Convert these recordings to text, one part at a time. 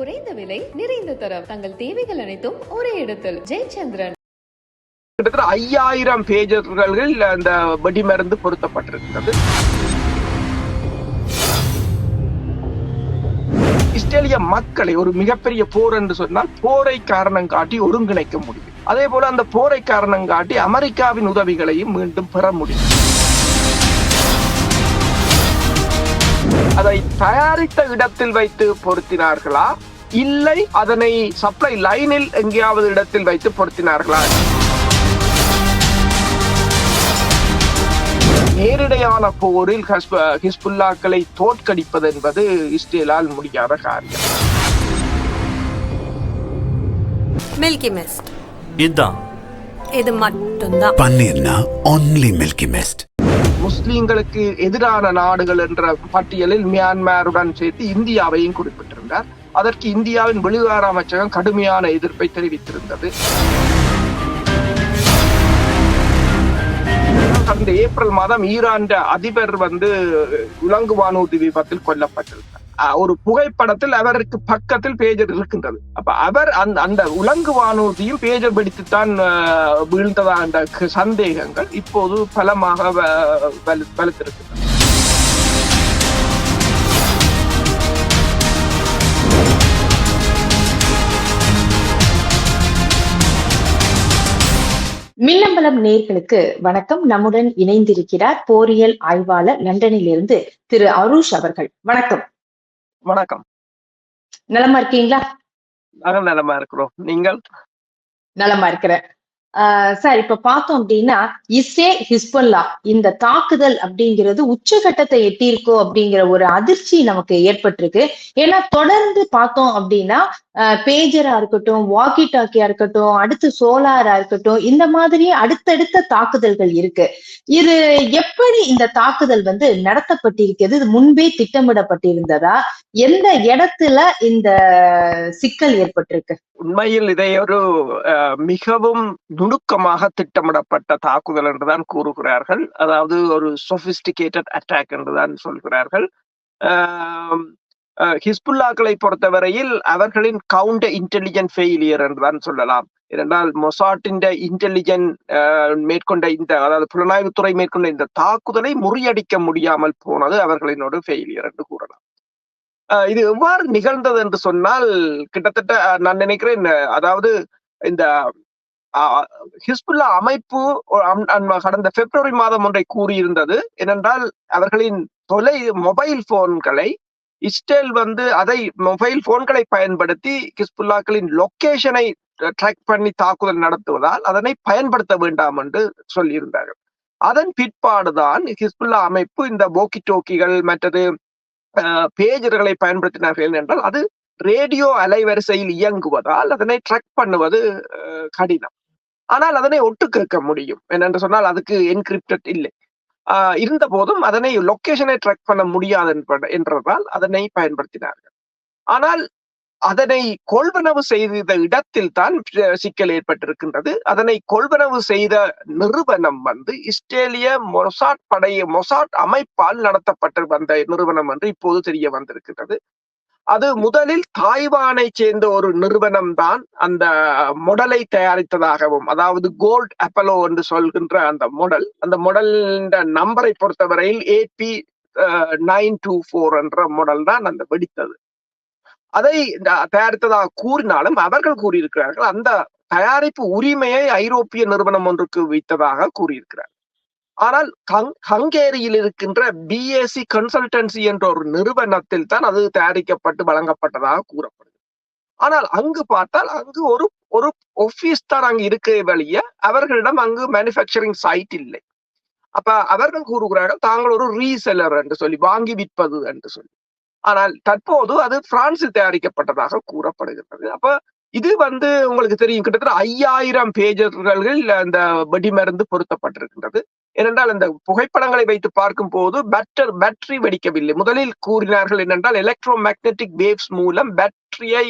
குறைந்த விலை நிறைந்த தரம். தங்கள் தேவைகள் அனைத்தும் ஒரே இடத்தில். ஜெயச்சந்திரன். கிட்டத்தட்ட ஐயாயிரம் பேஜர்கள் அந்த வெடிமருந்து பொருத்தப்பட்டிருக்கிறது. இஸ்ரேலிய மக்களை ஒரு மிகப்பெரிய போர் என்று சொன்னால் போரை காரணம் காட்டி ஒருங்கிணைக்க முடியும். அதே போல அந்த போரை காரணம் காட்டி அமெரிக்காவின் உதவிகளையும் மீண்டும் பெற முடியும். அதை தயாரித்த இடத்தில் வைத்து பொருத்தினார்களா? இல்லை அதனை சப்ளை லைனில் எங்கேயாவது இடத்தில் வைத்து பொருத்தினார்களா? நேரிடையான போரில் ஹஸ்ப- ஹிஸ்புல்லாக்களை தோற்கடிப்பது என்பது இஸ்ரேலால் முடியாத காரியம். மில்கி மிஸ்ட் இதுதான் இது மட்டும்தான். பன்னீர்னா ஒன்லி மில்கி மிஸ்ட் முஸ்லிம்களுக்கு எதிரான நாடுகள் என்ற பட்டியலில் மியான்மருடன் சேர்த்து இந்தியாவையும் குறிப்பிட்டிருந்தார். அதற்கு இந்தியாவின் வெளிவார அமைச்சகம் கடுமையான எதிர்ப்பை தெரிவித்திருந்தது. கடந்த ஏப்ரல் மாதம் ஈரான் அதிபர் வந்து உலங்கு வானூர்தி விபத்தில் கொல்லப்பட்டிருந்தார். ஒரு புகைப்படத்தில் அவருக்கு பக்கத்தில் பேஜர் இருக்கின்றது. அப்ப அவர் அந்த அந்த உலங்கு வானூர்தியும் பேஜர் பிடித்துத்தான் வீழ்ந்ததா என்ற சந்தேகங்கள் இப்போது பலமாக வலு- வலுத்திருக்கின்றன. மின்னம்பலம் நேர்களுக்கு வணக்கம். நம்முடன் இணைந்திருக்கிறார் போரியல் ஆய்வாளர் லண்டனில் இருந்து திரு அருஷ் அவர்கள். வணக்கம். வணக்கம். நலமா இருக்கீங்களா? நாங்கள் நலமா இருக்கிறோம். நீங்கள்? நலமா இருக்கிறேன். சார் இப்ப பார்த்தோம் அப்படின்னா இஸ்ரே ஹிஸ்புல்லா இந்த தாக்குதல் அப்படிங்கிறது உச்சகட்டத்தை எட்டியிருக்கோ அப்படிங்கிற ஒரு அதிர்ச்சி நமக்கு ஏற்பட்டிருக்கு. ஏன்னா தொடர்ந்து பார்த்தோம் அப்படின்னா பேஜரா இருக்கட்டும் வாக்கி டாக்கியா இருக்கட்டும் அடுத்து சோலாரா இருக்கட்டும் இந்த மாதிரி அடுத்தடுத்த தாக்குதல்கள் இருக்கு. இது எப்படி இந்த தாக்குதல் வந்து நடத்தப்பட்டிருக்கிறது? இது முன்பே திட்டமிடப்பட்டிருந்ததா? எந்த இடத்துல இந்த சிக்கல் ஏற்பட்டிருக்கு? உண்மையில் இதை ஒரு மிகவும் நுணுக்கமாக திட்டமிடப்பட்ட தாக்குதல் என்றுதான் கூறுகிறார்கள். அதாவது ஒரு சொபிஸ்டிகேட்டட் அட்டாக் என்றுதான் சொல்கிறார்கள். ஹிஸ்புல்லாக்களை பொறுத்தவரையில் அவர்களின் கவுண்டர் இன்டெலிஜென்ட் ஃபெயிலியர் என்றுதான் சொல்லலாம். ஏனென்றால் மொசாட்டின் இன்டெலிஜென்ட் மேற்கொண்ட இந்த அதாவது புலனாய்வுத்துறை மேற்கொண்ட இந்த தாக்குதலை முறியடிக்க முடியாமல் போனது அவர்களின் ஒரு ஃபெயிலியர் என்று கூறலாம். இது எவ்வாறு நிகழ்ந்தது என்று சொன்னால் கிட்டத்தட்ட நான் நினைக்கிறேன் அதாவது இந்த ஹிஸ்புல்லா அமைப்பு அம்- கடந்த பிப்ரவரி மாதம் ஒன்றை கூறியிருந்தது. ஏனென்றால் அவர்களின் தொலை மொபைல் போன்களை இஸ்ரேல் வந்து அதை மொபைல் போன்களை பயன்படுத்தி கிஸ்புல்லாக்களின் லொக்கேஷனை ட்ராக் பண்ணி தாக்குதல் நடத்துவதால் அதனை பயன்படுத்த வேண்டாம் என்று சொல்லியிருந்தார்கள். அதன் பிற்பாடுதான் ஹிஸ்புல்லா அமைப்பு இந்த போக்கி டோக்கிகள் மற்றது பேஜர்களை பயன்படுத்தினார்கள் என்றால் அது ரேடியோ அலைவரிசையில் இயங்குவதால் அதனை ட்ராக் பண்ணுவது கடினம். ஆனால் அதனை ஒட்டு கேட்க முடியும். என்னென்று சொன்னால் அதுக்கு என்கிரிப்டட் இல்லை. இருந்த போதும் அதனை லொகேஷனை ட்ராக் பண்ண முடியாது என்ப- என்றதால் அதனை பயன்படுத்தினார்கள். ஆனால் அதனை கொள்வனவு செய்த இடத்தில் தான் சிக்கல் ஏற்பட்டிருக்கின்றது. அதனை கொள்வனவு செய்த நிறுவனம் வந்து இஸ்ரேலிய மொசாட் படைய மொசாட் அமைப்பால் நடத்தப்பட்டு வந்த நிறுவனம் என்று இப்போது தெரிய வந்திருக்கின்றது. அது முதலில் தாய்வானை சேர்ந்த ஒரு நிறுவனம் தான் அந்த மொடலை தயாரித்ததாகவும் அதாவது கோல்ட் அப்பலோ என்று சொல்கின்ற அந்த மொடல் அந்த மொடலின் நம்பரை பொறுத்தவரையில் ஏபி நைன் டூ ஃபோர் என்ற மொடல் தான் அந்த வெடித்தது. அதை தயாரித்ததாக கூறினாலும் அவர்கள் கூறியிருக்கிறார்கள் அந்த தயாரிப்பு உரிமையை ஐரோப்பிய நிறுவனம் ஒன்றுக்கு வைத்ததாக கூறியிருக்கிறார் ஆனால் ஹங்- ஹங்கேரியில் இருக்கின்ற பிஏசி கன்சல்டன்சி என்ற ஒரு நிறுவனத்தில் தான் அது தயாரிக்கப்பட்டு வழங்கப்பட்டதாக கூறப்படுது ஆனால் அங்கு பார்த்தால் அங்கு ஒரு ஒரு ஒஃபீஸ் தான் அங்கு இருக்க வழிய அவர்களிடம் அங்கு மேனுஃபேக்சரிங் சைட் இல்லை. அப்ப அவர்கள் கூறுகிறார்கள் தாங்கள் ஒரு ரீசெலர் என்று சொல்லி வாங்கி விற்பது என்று சொல்லி. ஆனால் தற்போது அது பிரான்சில் தயாரிக்கப்பட்டதாக கூறப்படுகிறது. அப்ப இது வந்து உங்களுக்கு தெரியும் கிட்டத்தட்ட ஐயாயிரம் பேஜர்கள் அந்த வெடிமருந்து பொருத்தப்பட்டிருக்கின்றது. ஏனென்றால் அந்த புகைப்படங்களை வைத்து பார்க்கும் போது பேட்டர் பேட்டரி வெடிக்கவில்லை. முதலில் கூறினார்கள் என்னென்றால் எலக்ட்ரோ மேக்னெட்டிக் வேவ்ஸ் மூலம் பேட்டரியை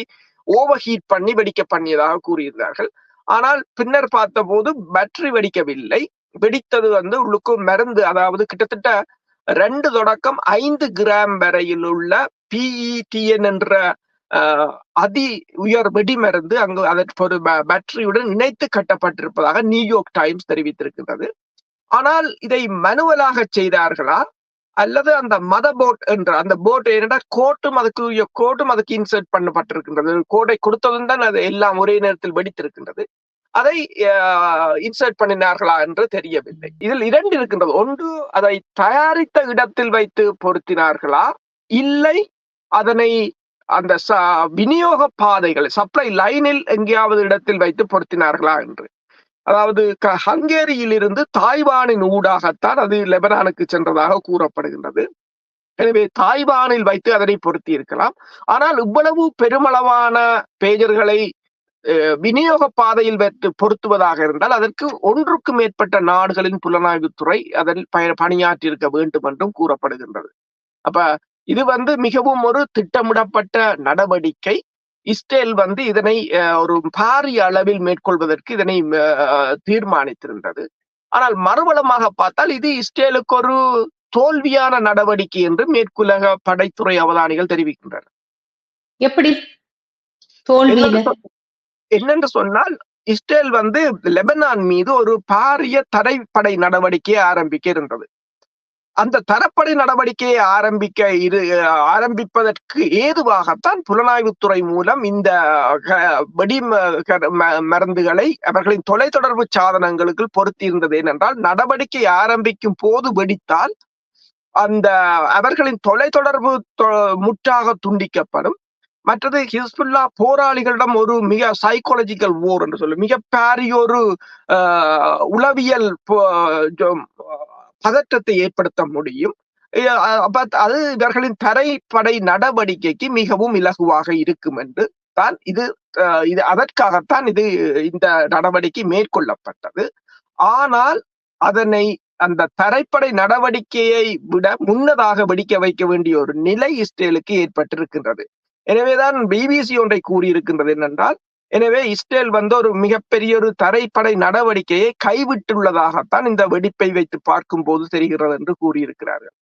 ஓவர் ஹீட் பண்ணி வெடிக்க பண்ணியதாக கூறியிருந்தார்கள். ஆனால் பின்னர் பார்த்தபோது பேட்டரி வெடிக்கவில்லை. வெடித்தது வந்து உள்ளுக்கு மருந்து அதாவது கிட்டத்தட்ட ரெண்டு தொடக்கம் ஐந்து கிராம் வரையில் உள்ள பிஇடிஎன் என்ற ஆஹ், அதி உயர் வெடிமருந்து அங்கு அதற்கு ஒரு பேட்டரியுடன் இணைத்து கட்டப்பட்டிருப்பதாக நியூயார்க் டைம்ஸ் தெரிவித்திருக்கின்றது. ஆனால் இதை மனுவலாக செய்தார்களா? அல்லது அந்த மத போட் என்ற அந்த போட் என்னடா கோட்டும் அதுக்கு கோட்டும் அதுக்கு இன்சர்ட் பண்ணப்பட்டிருக்கின்றது. கோட்டை கொடுத்ததும் தான் அது எல்லாம் ஒரே நேரத்தில் வெடித்திருக்கின்றது. அதை இன்சர்ட் பண்ணினார்களா என்று தெரியவில்லை. இதில் இரண்டு இருக்கின்றது. ஒன்று அதை தயாரித்த இடத்தில் வைத்து பொருத்தினார்களா? இல்லை அதனை அந்த ச- விநியோக பாதைகள் சப்ளை லைனில் எங்கேயாவது இடத்தில் வைத்து பொருத்தினார்களா என்று. அதாவது க- ஹங்கேரியிலிருந்து தாய்வானின் ஊடாகத்தான் அது லெபனானுக்கு சென்றதாக கூறப்படுகின்றது. எனவே தாய்வானில் வைத்து அதனை பொருத்தி இருக்கலாம் ஆனால் இவ்வளவு பெருமளவான பேஜர்களை விநியோக பாதையில் வைத்து பொருத்துவதாக இருந்தால் அதற்கு ஒன்றுக்கு மேற்பட்ட நாடுகளின் புலனாய்வுத்துறை அதில் பய பணியாற்றியிருக்க வேண்டும் என்றும் கூறப்படுகின்றது. அப்ப இது வந்து மிகவும் ஒரு திட்டமிடப்பட்ட நடவடிக்கை. இஸ்ரேல் வந்து இதனை ஒரு பாரிய அளவில் மேற்கொள்வதற்கு இதனை தீர்மானித்திருந்தது. ஆனால் மறுபலமாக பார்த்தால் இது இஸ்ரேலுக்கு ஒரு தோல்வியான நடவடிக்கை என்று மேற்குலக படைத்துறை அவதானிகள் தெரிவிக்கின்றனர். எப்படி? என்னென்று சொன்னால் இஸ்ரேல் வந்து லெபனான் மீது ஒரு பாரிய தரைப்படை நடவடிக்கையை ஆரம்பிக்க இருந்தது. அந்த தரப்படை நடவடிக்கையை ஆரம்பிக்க இரு ஆரம்பிப்பதற்கு ஏதுவாகத்தான் புலனாய்வுத்துறை மூலம் இந்த க- வெடி ம- மருந்துகளை அவர்களின் தொலைத்தொடர்பு சாதனங்களுக்கு பொருத்தி இருந்தது ஏனென்றால் நடவடிக்கை ஆரம்பிக்கும் போது வெடித்தால் அந்த அவர்களின் தொலைத்தொடர்பு தொ- முற்றாக துண்டிக்கப்படும். மற்றது ஹிஸ்புல்லா போராளிகளிடம் ஒரு மிக சைக்காலஜிக்கல் ஓர் என்று சொல்லும் மிக பாரிய ஒரு ஆஹ், உளவியல் பதற்றத்தை ஏற்படுத்த முடியும். அது இவர்களின் தரைப்படை நடவடிக்கைக்கு மிகவும் இலகுவாக இருக்கும் என்று தான் இது அஹ், இது அதற்காகத்தான் இது இந்த நடவடிக்கை மேற்கொள்ளப்பட்டது. ஆனால் அதனை அந்த தரைப்படை நடவடிக்கையை விட முன்னதாக வெடிக்க வைக்க வேண்டிய ஒரு நிலை இஸ்ரேலுக்கு ஏற்பட்டிருக்கின்றது. எனவேதான் பிபிசி ஒன்றை கூறியிருக்கின்றது என்னென்றால் எனவே இஸ்ரேல் வந்து ஒரு மிகப்பெரிய ஒரு தரைப்படை நடவடிக்கையை கைவிட்டுள்ளதாகத்தான் இந்த வெடிப்பை வைத்து பார்க்கும் போது தெரிகிறது என்று கூறியிருக்கிறார்கள்.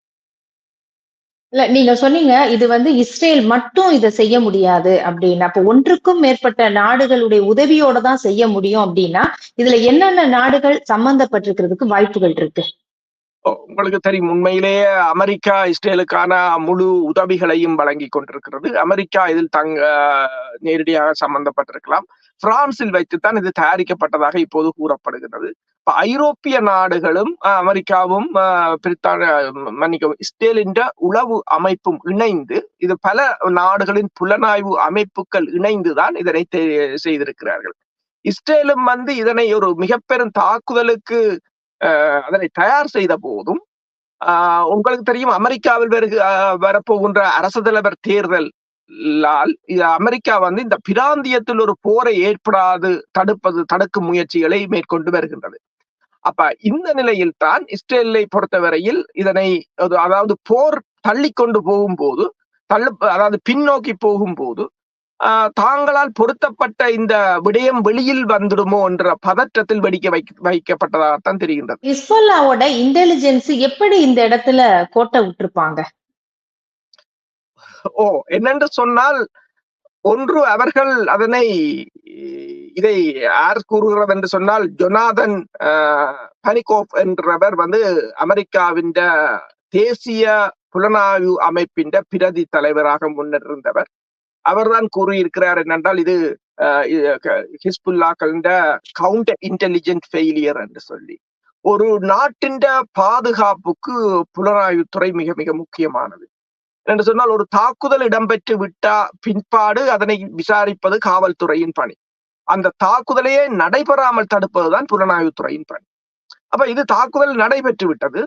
இல்ல நீங்க சொன்னீங்க இது வந்து இஸ்ரேல் மட்டும் இதை செய்ய முடியாது அப்படின்னு அப்ப ஒன்றுக்கும் மேற்பட்ட நாடுகளுடைய உதவியோட தான் செய்ய முடியும் அப்படின்னா இதுல என்னென்ன நாடுகள் சம்பந்தப்பட்டிருக்கிறதுக்கு வாய்ப்புகள் இருக்கு? உங்களுக்கு தெரியும். உண்மையிலேயே அமெரிக்கா இஸ்ரேலுக்கான முழு உதவிகளையும் வழங்கி கொண்டிருக்கிறது. அமெரிக்கா இதில் தங்க நேரடியாக சம்பந்தப்பட்டிருக்கலாம். பிரான்சில் வைத்துத்தான் இது தயாரிக்கப்பட்டதாக இப்போது கூறப்படுகிறது. இப்ப ஐரோப்பிய நாடுகளும் அஹ், அமெரிக்காவும் அஹ், பிரித்தானிய மன்னிக்கவும் இஸ்ரேலின் உளவு அமைப்பும் இணைந்து இது பல நாடுகளின் புலனாய்வு அமைப்புகள் இணைந்துதான் இதனை செய்திருக்கிறார்கள். இஸ்ரேலும் வந்து இதனை ஒரு மிக பெரும் தாக்குதலுக்கு அதனை தயார் செய்த போதும் ஆஹ் உங்களுக்கு தெரியும் அமெரிக்காவில் வருக வரப்போகின்ற அரசு தலைவர் தேர்தலால் அமெரிக்கா வந்து இந்த பிராந்தியத்தில் ஒரு போரை ஏற்படாது தடுப்பது தடுக்கும் முயற்சிகளை மேற்கொண்டு வருகின்றது. அப்ப இந்த நிலையில் தான் இஸ்ரேலை பொறுத்தவரையில் இதனை அது- அதாவது போர் தள்ளி கொண்டு போகும்போது தள்ளு அதாவது பின்னோக்கி போகும்போது தாங்களால் பொருத்தப்பட்ட இந்த விடயம் வெளியில் வந்துடுமோ என்ற பதற்றத்தில் வெடிக்க வைக்க வைக்கப்பட்டதாகத்தான் தெரிகின்றது. ஹிஸ்புல்லாவோட இன்டெலிஜென்ஸ் எப்படி இந்த இடத்துல கோட்டை விட்டுருப்பாங்க? ஓ என்னென்று சொன்னால் ஒன்று அவர்கள் அதனை இதை யார் கூறுகிறது என்று சொன்னால் ஜொனாதன் பனிகோப் என்றவர் வந்து அமெரிக்காவின் தேசிய புலனாய்வு அமைப்பின் பிரதி தலைவராக முன்னர் இருந்தவர் அவர்தான் கூறியிருக்கிறார் என்னென்றால் இது ஆஹ், இது கவுண்டர் இன்டெலிஜென்ட் ஃபெயிலியர் என்று சொல்லி. ஒரு நாட்டின் பாதுகாப்புக்கு புலனாய்வுத்துறை மிக மிக முக்கியமானது. என்று சொன்னால் ஒரு தாக்குதல் இடம்பெற்று விட்டா பின்பாடு அதனை விசாரிப்பது காவல்துறையின் பணி. அந்த தாக்குதலையே நடைபெறாமல் தடுப்பதுதான் புலனாய்வுத்துறையின் பணி. அப்ப இது தாக்குதல் நடைபெற்று விட்டது.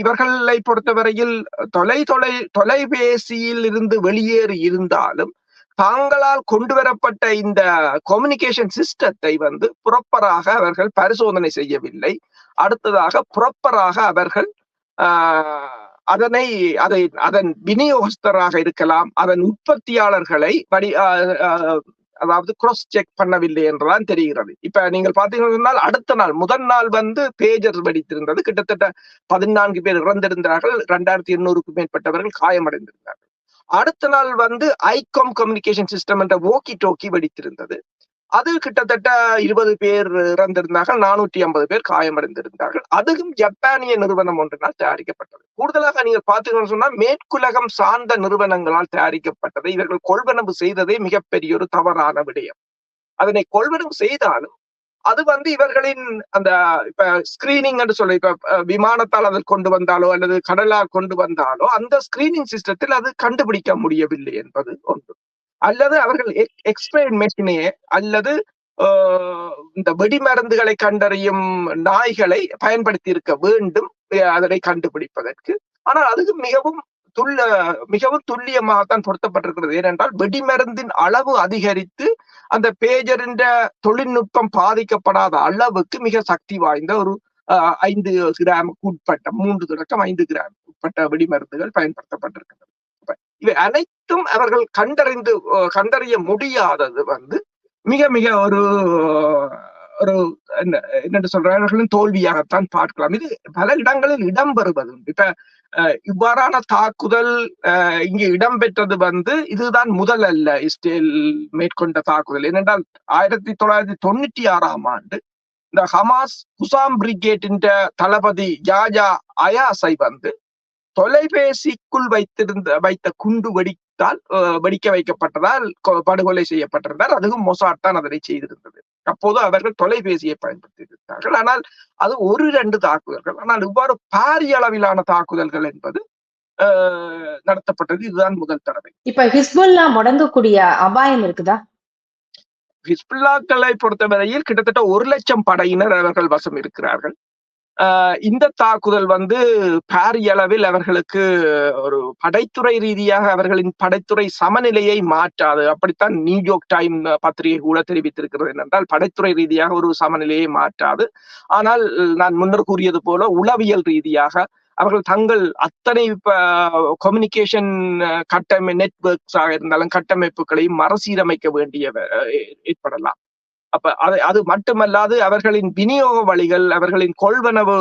இவர்களை பொறுத்தவரையில் தொலை தொலை தொலைபேசியில் இருந்து வெளியேறி இருந்தாலும் தாங்களால் கொண்டு வரப்பட்ட இந்த கம்யூனிகேஷன் சிஸ்டத்தை வந்து புறப்பராக அவர்கள் பரிசோதனை செய்யவில்லை. அடுத்ததாக புறப்பராக அவர்கள் ஆஹ் அதனை அதை அதன் விநியோகஸ்தராக இருக்கலாம். அதன் உற்பத்தியாளர்களை வடி ஆஹ் அதாவது கிராஸ் செக் பண்ணவில்லை என்றுதான் தெரிகிறது. இப்ப நீங்கள் பாத்தீங்கன்னா அடுத்த நாள் முதல் நாள் வந்து பேஜர் வெடித்திருந்தது. கிட்டத்தட்ட பதினான்கு பேர் இறந்திருந்தார்கள். இரண்டாயிரத்தி எண்ணூறுக்கும் மேற்பட்டவர்கள் காயமடைந்திருந்தார்கள். அடுத்த நாள் வந்து ஐகாம் கம்யூனிகேஷன் சிஸ்டம் என்ற ஓக்கி டோக்கி வெடித்திருந்தது. அது கிட்டத்தட்ட இருபது பேர் இறந்திருந்தார்கள் நானூற்றி ஐம்பது பேர் காயமடைந்திருந்தார்கள். அதுவும் ஜப்பானிய நிறுவனம் ஒன்றினால் தயாரிக்கப்பட்டது. கூடுதலாக நீங்கள் பார்த்தீங்கன்னு சொன்னா மேற்குலகம் சார்ந்த நிறுவனங்களால் தயாரிக்கப்பட்டது. இவர்கள் கொள்வனவு செய்ததே மிகப்பெரிய ஒரு தவறான விடயம். அதனை கொள்வனவு செய்தாலும் அது வந்து இவர்களின் அந்த இப்ப ஸ்கிரீனிங் என்று சொல்ல இப்ப அஹ், விமானத்தால் அதை கொண்டு வந்தாலோ அல்லது கடலால் கொண்டு வந்தாலோ அந்த ஸ்கிரீனிங் சிஸ்டத்தில் அது கண்டுபிடிக்க முடியவில்லை என்பது ஒன்று. அல்லது அவர்கள் எக்ஸ்பிளைன் மெஷினையே அல்லது ஆஹ், இந்த வெடிமருந்துகளை கண்டறியும் நாய்களை பயன்படுத்தி இருக்க வேண்டும் அதனை கண்டுபிடிப்பதற்கு. ஆனால் அது மிகவும் துல்ல மிகவும் துல்லியமாகத்தான் பொருத்தப்பட்டிருக்கிறது. ஏனென்றால் வெடிமருந்தின் அளவு அதிகரித்து அந்த பேஜரின் தொழில்நுட்பம் பாதிக்கப்படாத அளவுக்கு மிக சக்தி வாய்ந்த ஒரு ஐந்து கிராமுக்கு உட்பட்ட மூன்று தொடக்கம் ஐந்து கிராம் உட்பட்ட வெடிமருந்துகள் பயன்படுத்தப்பட்டிருக்கின்றன. இவை அனைத்தும் அவர்கள் கண்டறிந்து கண்டறிய முடியாதது வந்து மிக மிக ஒரு ஒரு என்ன சொல்றார்களும் தோல்வியாகத்தான் பார்க்கலாம். இது பல இடங்களில் இடம்பெறுவது உண்டு. இப்ப இவ்வாறான தாக்குதல் இங்கு இடம்பெற்றது வந்து இதுதான் முதல் அல்ல இஸ்ரேல் மேற்கொண்ட தாக்குதல். ஏனென்றால் ஆயிரத்தி தொள்ளாயிரத்தி தொண்ணூற்றி ஆறாம் ஆண்டு இந்த ஹமாஸ் குசாம் பிரிகேட்டின் தளபதி யாஜா அயாஸை வந்து தொலைபேசிக்குள் வைத்திருந்த வைத்த குண்டு வெடித்தால் வெடிக்க வைக்கப்பட்டதால் படுகொலை செய்யப்பட்டிருந்தார். அதுவும் மொசாட் தான் அதனை செய்திருந்தது. அப்போது அவர்கள் தொலைபேசியை பயன்படுத்தியிருந்தார்கள். ஆனால் அது ஒரு இரண்டு தாக்குதல்கள். ஆனால் இவ்வாறு பாரிய அளவிலான தாக்குதல்கள் என்பது நடத்தப்பட்டது. இதுதான் முதல் தடவை. இப்ப ஹிஸ்புல்லா முடங்கக்கூடிய அபாயம் இருக்குதா? ஹிஸ்புல்லாக்களை பொறுத்தவரையில் கிட்டத்தட்ட ஒரு லட்சம் படையினர் அவர்கள் வசம் இருக்கிறார்கள். இந்த தாக்குதல் வந்து பாரிய அளவில் அவர்களுக்கு ஒரு படைத்துறை ரீதியாக அவர்களின் படைத்துறை சமநிலையை மாற்றாது. அப்படித்தான் நியூயோர்க் டைம் பத்திரிகை கூட தெரிவித்திருக்கிறது என்னென்றால் படைத்துறை ரீதியாக ஒரு சமநிலையை மாற்றாது. ஆனால் நான் முன்னர் கூறியது போல உளவியல் ரீதியாக அவர்கள் தங்கள் அத்தனை கம்யூனிகேஷன் கட்டமை நெட்வொர்க்ஸ் ஆக இருந்தாலும் கட்டமைப்புகளையும் மறுசீரமைக்க வேண்டிய ஏற்படலாம். அப்ப அது அது மட்டுமல்லாது அவர்களின் விநியோக வழிகள் அவர்களின் கொள்வனவு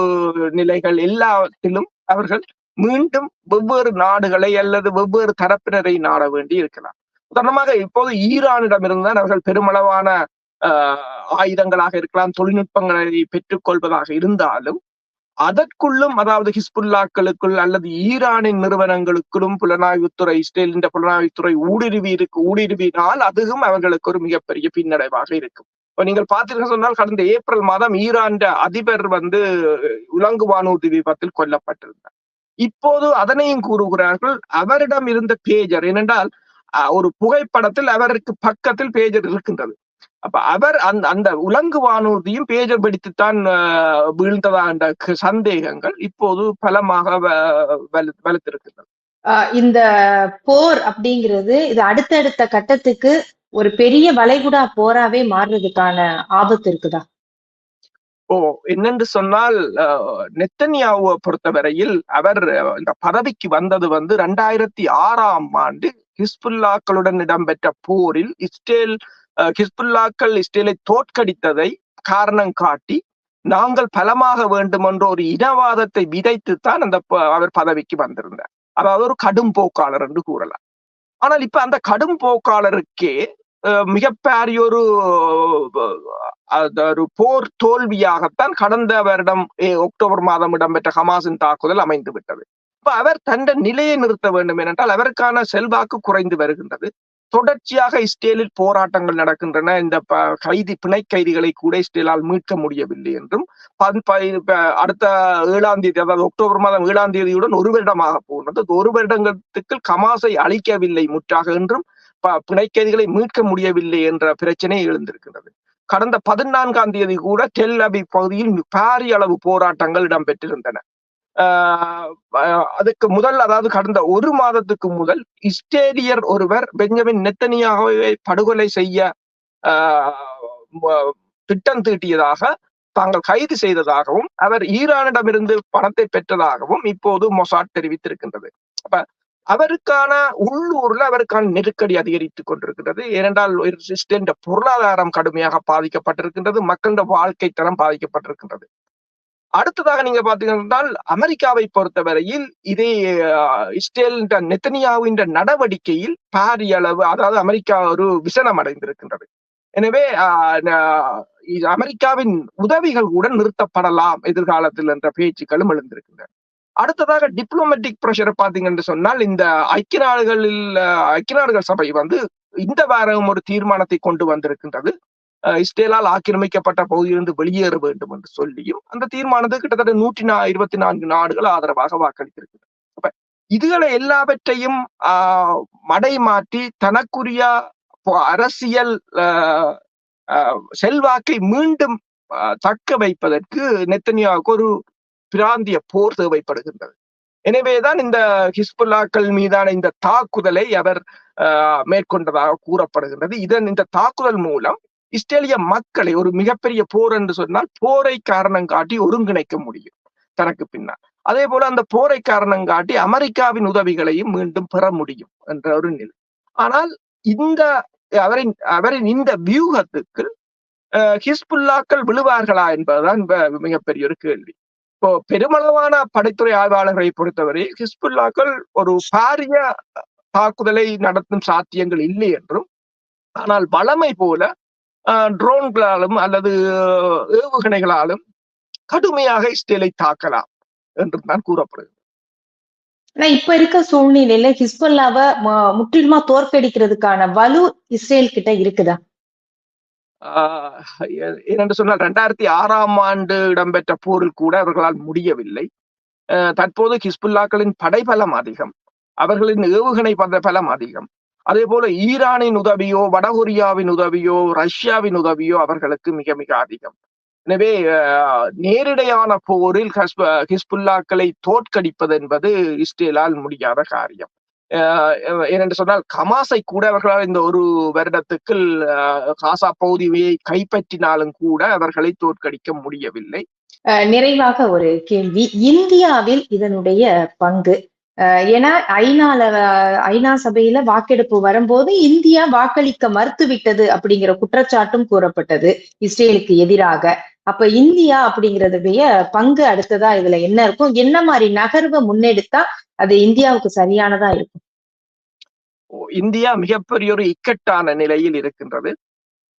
நிலைகள் எல்லாத்திலும் அவர்கள் மீண்டும் வெவ்வேறு நாடுகளை அல்லது வெவ்வேறு தரப்பினரை நாட வேண்டி இருக்கலாம் உதாரணமாக இப்போது ஈரானிடம் இருந்தால் அவர்கள் பெருமளவான ஆஹ், ஆயுதங்களாக இருக்கலாம் தொழில்நுட்பங்களை பெற்றுக்கொள்வதாக இருந்தாலும் அதற்குள்ளும் அதாவது ஹிஸ்புல்லாக்களுக்குள் அல்லது ஈரானின் நிறுவனங்களுக்குள்ளும் புலனாய்வுத்துறை இஸ்ரேலின் புலனாய்வுத்துறை ஊடுருவி இருக்கு ஊடுருவினால் அதுவும் அவர்களுக்கு ஒரு மிகப்பெரிய பின்னடைவாக இருக்கும். நீங்கள் பார்த்தீர்கள் சொன்னால் கடந்த ஏப்ரல் மாதம் ஈரான் அதிபர் வந்து உலங்கு வானூர்தி விபத்தில் கொல்லப்பட்டிருந்தார். இப்போது அதனையும் கூறுகிறார்கள் அவரிடம் இருந்த பேஜர் ஏனென்றால் ஒரு புகைப்படத்தில் அவருக்கு பக்கத்தில் பேஜர் இருக்கின்றது. அப்ப அவர் அந்த அந்த உலங்கு வானூர்தியும் பேஜர் பிடித்துத்தான் வீழ்ந்ததா என்ற சந்தேகங்கள் இப்போது பலமாக வ- வலுத்திருக்கின்றன இந்த போர் அப்படிங்கிறது இது அடுத்தடுத்த கட்டத்துக்கு ஒரு பெரிய வளைகுடா போராவே மாறுறதுக்கான ஆபத்து இருக்குதா? ஓ என்னென்று சொன்னால் அஹ், நெத்தன்யாவை பொறுத்தவரையில் அவர் இந்த பதவிக்கு வந்தது வந்து ரெண்டாயிரத்தி ஆறாம் ஆண்டு ஹிஸ்புல்லாக்களுடன் இடம்பெற்ற போரில் இஸ்ரேல் அஹ், ஹிஸ்புல்லாக்கள் இஸ்ரேலை தோற்கடித்ததை காரணம் காட்டி நாங்கள் பலமாக வேண்டும் என்ற ஒரு இனவாதத்தை விதைத்துத்தான் அந்த ப- அவர் பதவிக்கு வந்திருந்தார். அதாவது ஒரு கடும் போக்காளர் என்று கூறலாம். ஆனால் இப்ப அந்த கடும் போக்காளருக்கே அஹ், மிகப்பெரிய ஒரு ஒரு போர் தோல்வியாகத்தான் கடந்த வருடம் அக்டோபர் மாதம் இடம்பெற்ற ஹமாஸின் தாக்குதல் அமைந்து விட்டது இப்ப அவர் தந்த நிலையை நிறுத்த வேண்டும் ஏனென்றால் அவருக்கான செல்வாக்கு குறைந்து வருகின்றது. தொடர்ச்சியாக இஸ்ரேலில் போராட்டங்கள் நடக்கின்றன. இந்த ப- கைதி பிணை கைதிகளை கூட இஸ்ரேலால் மீட்க முடியவில்லை என்றும் அடுத்த ஏழாம் தேதி அதாவது அக்டோபர் மாதம் ஏழாம் தேதியுடன் ஒரு வருடமாக போனது. ஒரு வருடங்களுக்கு கமாசை அழிக்கவில்லை முற்றாக என்றும் ப- பிணை கைதிகளை மீட்க முடியவில்லை என்ற பிரச்சனை எழுந்திருக்கின்றது. கடந்த பதினான்காம் தேதி கூட டெல் அபி பகுதியில் பாரிய அளவு போராட்டங்கள் இடம்பெற்றிருந்தன. அதுக்கு முதல் அதாவது கடந்த ஒரு மாதத்துக்கு முதல் இஸ்ரேலியர் ஒருவர் பெஞ்சமின் நெத்தனியாகவே படுகொலை செய்ய திட்டம் தீட்டியதாக தாங்கள் கைது செய்ததாகவும் அவர் ஈரானிடமிருந்து பணத்தை பெற்றதாகவும் இப்போது மொசாட் தெரிவித்திருக்கின்றது. அப்ப அவருக்கான உள்ளூர்ல அவருக்கான நெருக்கடி அதிகரித்துக் கொண்டிருக்கிறது ஏனென்றால் பொருளாதாரம் கடுமையாக பாதிக்கப்பட்டிருக்கின்றது மக்களின் வாழ்க்கை தரம் பாதிக்கப்பட்டிருக்கின்றது. அடுத்ததாக நீங்க பாத்தீங்கன்னா அமெரிக்காவை பொறுத்தவரையில் இதே இஸ்ரேல் நெத்தனியாவின் நடவடிக்கையில் பாரிய அளவு அதாவது அமெரிக்கா ஒரு விசனம் அடைந்திருக்கின்றது எனவே ஆஹ், அமெரிக்காவின் உதவிகள் கூட நிறுத்தப்படலாம் எதிர்காலத்தில் என்ற பேச்சுக்களும் எழுந்திருக்கின்றன. அடுத்ததாக டிப்ளோமேட்டிக் பிரஷரை பாத்தீங்கன்னு சொன்னால் இந்த ஐக்கிய நாடுகளில் ஐக்கிய நாடுகள் சபை வந்து இந்த வாரம் ஒரு தீர்மானத்தை கொண்டு வந்திருக்கின்றது. இஸ்ரேலால் ஆக்கிரமிக்கப்பட்ட பகுதியிலிருந்து வெளியேற வேண்டும் என்று சொல்லியும் அந்த தீர்மானத்துக்கு கிட்டத்தட்ட நூற்றி நா இருபத்தி நான்கு நாடுகள் ஆதரவாக வாக்களித்திருக்கிறது அப்ப இதுகளை எல்லாவற்றையும் ஆஹ், மடை மாற்றி தனக்குரிய அரசியல் ஆஹ், ஆஹ், செல்வாக்கை மீண்டும் தக்க வைப்பதற்கு நெத்தனியாவுக்கு ஒரு பிராந்திய போர் தேவைப்படுகின்றது. எனவேதான் இந்த ஹிஸ்புல்லாக்கள் மீதான இந்த தாக்குதலை அவர் ஆஹ், மேற்கொண்டதாக கூறப்படுகின்றது. இதன் இந்த தாக்குதல் மூலம் இஸ்ரேலிய மக்களை ஒரு மிகப்பெரிய போர் என்று சொன்னால் போரை காரணம் காட்டி ஒருங்கிணைக்க முடியும். தனக்கு பின்னால். அதே போல அந்த போரை காரணம் காட்டி அமெரிக்காவின் உதவிகளையும் மீண்டும் பெற முடியும் என்ற ஒரு நிலை. ஆனால் இந்த அவரின் அவரின் இந்த வியூகத்துக்கு ஹிஸ்புல்லாக்கள் விழுவார்களா என்பதுதான் மிகப்பெரிய ஒரு கேள்வி. இப்போ பெருமளவான படைத்துறை ஆய்வாளர்களை பொறுத்தவரை ஹிஸ்புல்லாக்கள் ஒரு பாரிய தாக்குதலை நடத்தும் சாத்தியங்கள் இல்லை என்றும் ஆனால் வளமை போல ட்ரோன்களாலும் அல்லது ஏவுகணைகளாலும் கடுமையாக இஸ்ரேலை தாக்கலாம் என்று தான் கூறப்படுகிறது. ஆனா இப்ப இருக்க சூழ்நிலையில ஹிஸ்புல்லாவை முற்றிலுமா தோற்கடிக்கிறதுக்கான வலு இஸ்ரேல் கிட்ட இருக்குதா? ஏனென்று சொன்னால் ரெண்டாயிரத்தி ஆறாம் ஆண்டு இடம்பெற்ற போரில் கூட அவர்களால் முடியவில்லை. தற்போது ஹிஸ்புல்லாக்களின் படைபலம் அதிகம். அவர்களின் ஏவுகணை பத பலம் அதிகம். அதே போல ஈரானின் உதவியோ வடகொரியாவின் உதவியோ ரஷ்யாவின் உதவியோ அவர்களுக்கு மிக மிக அதிகம். எனவே நேரிடையான போரில் ஹிஸ்புல்லாக்களை தோற்கடிப்பது என்பது இஸ்ரேலால் முடியாத காரியம். ஏனென்று சொன்னால் கமாசை கூட அவர்களால் இந்த ஒரு வருடத்துக்குள் காசா பகுதியை கைப்பற்றினாலும் கூட அவர்களை தோற்கடிக்க முடியவில்லை. நிறைவாக ஒரு கேள்வி. இந்தியாவில் இதனுடைய பங்கு ஏன்னா ஐநால ஐநா சபையில வாக்கெடுப்பு வரும்போது இந்தியா வாக்களிக்க மறுத்து விட்டது அப்படிங்கிற குற்றச்சாட்டும் கூறப்பட்டது இஸ்ரேலுக்கு எதிராக. அப்ப இந்தியா அப்படிங்கறதுடைய பங்கு அடுத்ததா இதுல என்ன இருக்கும்? என்ன மாதிரி நகர்வை முன்னெடுத்தா அது இந்தியாவுக்கு சரியானதா இருக்கும்? இந்தியா மிகப்பெரிய ஒரு இக்கட்டான நிலையில் இருக்கின்றது.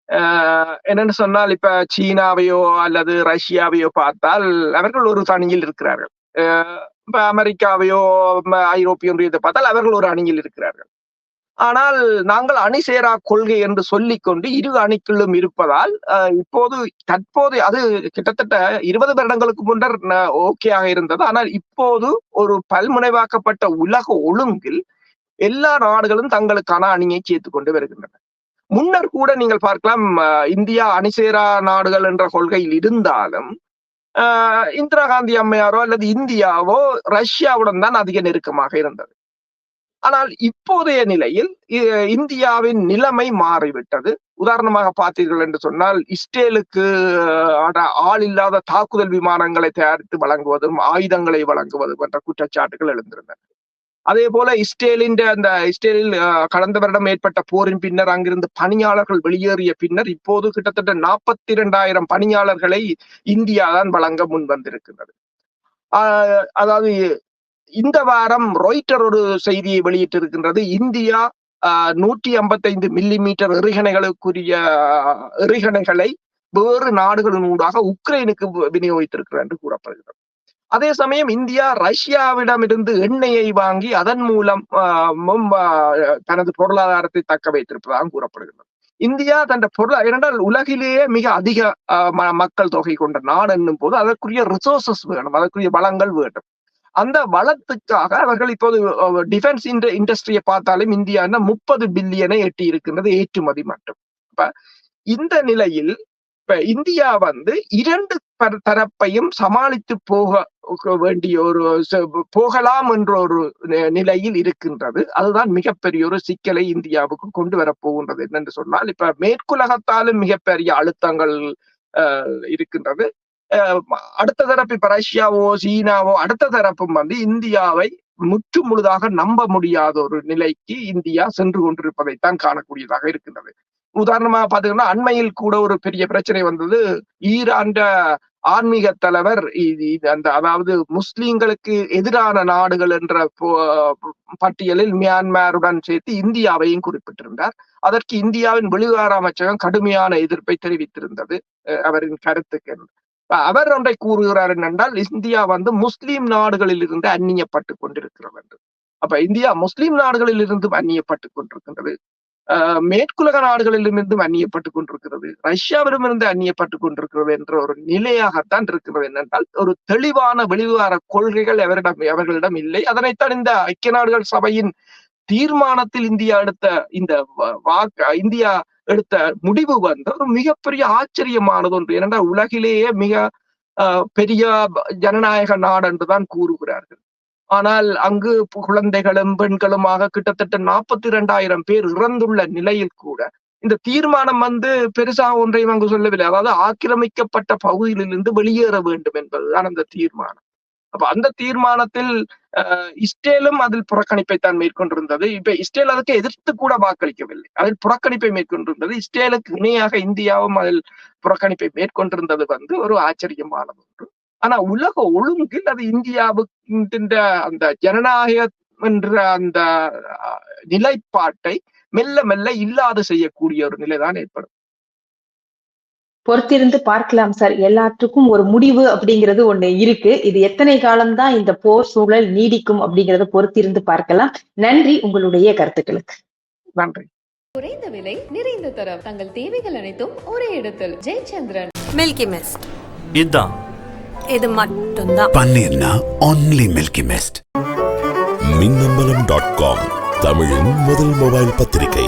ஆஹ் என்னன்னு சொன்னால் இப்ப சீனாவையோ அல்லது ரஷ்யாவையோ பார்த்தால் அவர்கள் ஒரு தனியில் இருக்கிறார்கள். ஆஹ் அமெரிக்காவையோ ஐரோப்பிய ஒன்றியத்தை பார்த்தால் அவர்கள் ஒரு அணியில் இருக்கிறார்கள். ஆனால் நாங்கள் அணி சேரா கொள்கை என்று சொல்லிக்கொண்டு இரு அணிக்குள்ளும் இருப்பதால் இப்போது தற்போது அது கிட்டத்தட்ட இருபது வருடங்களுக்கு முன்னர் ஓகேயாக இருந்தது. ஆனால் இப்போது ஒரு பல்முனைவாக்கப்பட்ட உலக ஒழுங்கில் எல்லா நாடுகளும் தங்களுக்கான அணியை சேர்த்து கொண்டு வருகின்றன. முன்னர் கூட நீங்கள் பார்க்கலாம் இந்தியா அணிசேரா நாடுகள் என்ற கொள்கையில் இருந்தாலும் இந்திரா காந்தி அம்மையாரோ அல்லது இந்தியாவோ ரஷ்யாவுடன் தான் அதிக நெருக்கமாக இருந்தது. ஆனால் இப்போதைய நிலையில் இந்தியாவின் நிலைமை மாறிவிட்டது. உதாரணமாக பார்த்தீர்கள் என்று சொன்னால் இஸ்ரேலுக்கு ஆள் இல்லாத தாக்குதல் விமானங்களை தயாரித்து வழங்குவதும் ஆயுதங்களை வழங்குவதும் என்ற குற்றச்சாட்டுகள் எழுந்திருந்தன. அதே போல இஸ்ரேலின் அந்த இஸ்ரேலில் அஹ், கடந்த வருடம் ஏற்பட்ட போரின் பின்னர் அங்கிருந்து பணியாளர்கள் வெளியேறிய பின்னர் இப்போது கிட்டத்தட்ட நாற்பத்தி இரண்டாயிரம் பணியாளர்களை இந்தியா தான் வழங்க முன் வந்திருக்கின்றது ஆஹ், அதாவது இந்த வாரம் ரொய்ட்டர் ஒரு செய்தியை வெளியிட்டிருக்கின்றது. இந்தியா ஆஹ், நூற்றி ஐம்பத்தைந்து மில்லி மீட்டர் எறிகணைகளுக்குரிய எறிகணைகளை வேறு நாடுகளின் ஊடாக உக்ரைனுக்கு விநியோகித்திருக்கிறார் என்று கூறப்படுகிறது. அதே சமயம் இந்தியா ரஷ்யாவிடமிருந்து எண்ணெயை வாங்கி அதன் மூலம் ஆஹ், மும், தனது பொருளாதாரத்தை தக்க வைத்திருப்பதாக கூறப்படுகிறது இந்தியா தன் பொருளா இரண்டால் உலகிலேயே மிக அதிக ஆஹ், ம- மக்கள் தொகை கொண்ட நாடு என்னும் போது அதற்குரிய ரிசோர்சஸ் வேணும் அதற்குரிய வளங்கள் வேண்டும். அந்த வளத்துக்காக அவர்கள் இப்போது டிஃபென்ஸ் இண்டஸ்ட்ரியை பார்த்தாலும் இந்தியா முப்பது பில்லியனை எட்டி இருக்கின்றது ஏற்றுமதி மட்டும். இப்ப இந்த நிலையில் இப்ப இந்தியா வந்து இரண்டு தரப்பையும் சமாளித்து போக வேண்டிய ஒரு போகலாம் என்ற ஒரு நிலையில் இருக்கின்றது. அதுதான் மிகப்பெரிய ஒரு சிக்கலை இந்தியாவுக்கு கொண்டு வரப்போகின்றது என்னென்று சொன்னால் இப்ப மேற்குலகத்தாலும் மிகப்பெரிய அழுத்தங்கள் இருக்கின்றது. அடுத்த தரப்பு இப்ப ரஷ்யாவோ சீனாவோ அடுத்த தரப்பும் வந்து இந்தியாவை முற்று முழுதாக நம்ப முடியாத ஒரு நிலைக்கு இந்தியா சென்று கொண்டிருப்பதைத்தான் காணக்கூடியதாக இருக்கின்றது. உதாரணமா பாத்தீங்கன்னா அண்மையில் கூட ஒரு பெரிய பிரச்சனை வந்தது. ஈரான் ஆன்மீக தலைவர் அந்த அதாவது முஸ்லிம்களுக்கு எதிரான நாடுகள் என்ற பட்டியலில் மியான்மருடன் சேர்த்து இந்தியாவையும் குறிப்பிட்டிருந்தார். அதற்கு இந்தியாவின் வெளிவார அமைச்சகம் கடுமையான எதிர்ப்பை தெரிவித்திருந்தது அஹ் அவரின் கருத்துக்கு. அவர் ஒன்றை கூறுகிறார் என்னென்றால் இந்தியா வந்து முஸ்லீம் நாடுகளில் இருந்து அந்நியப்பட்டு கொண்டிருக்கிறது என்று. அப்ப இந்தியா முஸ்லீம் நாடுகளில் இருந்து அந்நியப்பட்டு கொண்டிருக்கின்றது. மேற்குலக நாடுகளில் அந்நியப்பட்டு கொண்டிருக்கிறது. ரஷ்யாவிடமிருந்து அந்நியப்பட்டு கொண்டிருக்கிறது என்ற ஒரு நிலையாகத்தான் இருக்கிறது. என்னென்றால் ஒரு தெளிவான வெளிவார கொள்கைகள் அவரிடம் அவர்களிடம் இல்லை. அதனைத்தான் இந்த ஐக்கிய நாடுகள் சபையின் தீர்மானத்தில் இந்தியா எடுத்த இந்த வாக்கு இந்தியா எடுத்த முடிவு வந்து ஒரு மிகப்பெரிய ஆச்சரியமானது ஒன்று. ஏனென்றால் உலகிலேயே மிக அஹ், பெரிய ஜனநாயக நாடு என்றுதான் கூறுகிறார்கள். ஆனால் அங்கு குழந்தைகளும் பெண்களுமாக கிட்டத்தட்ட நாற்பத்தி இரண்டாயிரம் பேர் இறந்துள்ள நிலையில் கூட இந்த தீர்மானம் வந்து பெருசா ஒன்றையும் அங்கு சொல்லவில்லை. அதாவது ஆக்கிரமிக்கப்பட்ட பகுதியிலிருந்து வெளியேற வேண்டும் என்பதுதான் அந்த தீர்மானம். அப்ப அந்த தீர்மானத்தில் இஸ்ரேலும் அதில் புறக்கணிப்பை தான் மேற்கொண்டிருந்தது. இப்ப இஸ்ரேல் அதுக்கு எதிர்த்து கூட வாக்களிக்கவில்லை. அதில் புறக்கணிப்பை மேற்கொண்டிருந்தது. இஸ்ரேலுக்கு இணையாக இந்தியாவும் அதில் புறக்கணிப்பை மேற்கொண்டிருந்தது வந்து ஒரு ஆச்சரியமான ஒன்று. ஆனா உலக ஒழுங்கில் அது இந்தியாவுக்கு அந்த ஜனநாயகம் என்ற அந்த நிலைப்பாட்டை மெல்ல மெல்ல இல்லாது செய்யக்கூடிய ஒரு நிலைதான் ஏற்படும். பொறுத்திருந்து பார்க்கலாம் சார். எல்லாத்துக்கும் ஒரு முடிவு அப்படிங்கிறது ஒண்ணு இருக்கு. இது எத்தனை காலம்தான் இந்த போர் சூழல் நீடிக்கும் அப்படிங்கறத பொறுத்திருந்து பார்க்கலாம். நன்றி. உங்களுடைய கருத்துக்களுக்கு. நன்றி. குறைந்த விலை நிறைந்த தரம். தங்கள் தேவைகள் அனைத்தும் ஒரே இடத்தில். ஜெயச்சந்திரன். Milky Mist. இதுதான். இது மட்டும்தான் பன்னீர்னா only Milky Mist. Minnambalam dot com தமிழின் முதல் மொபைல் பத்திரிகை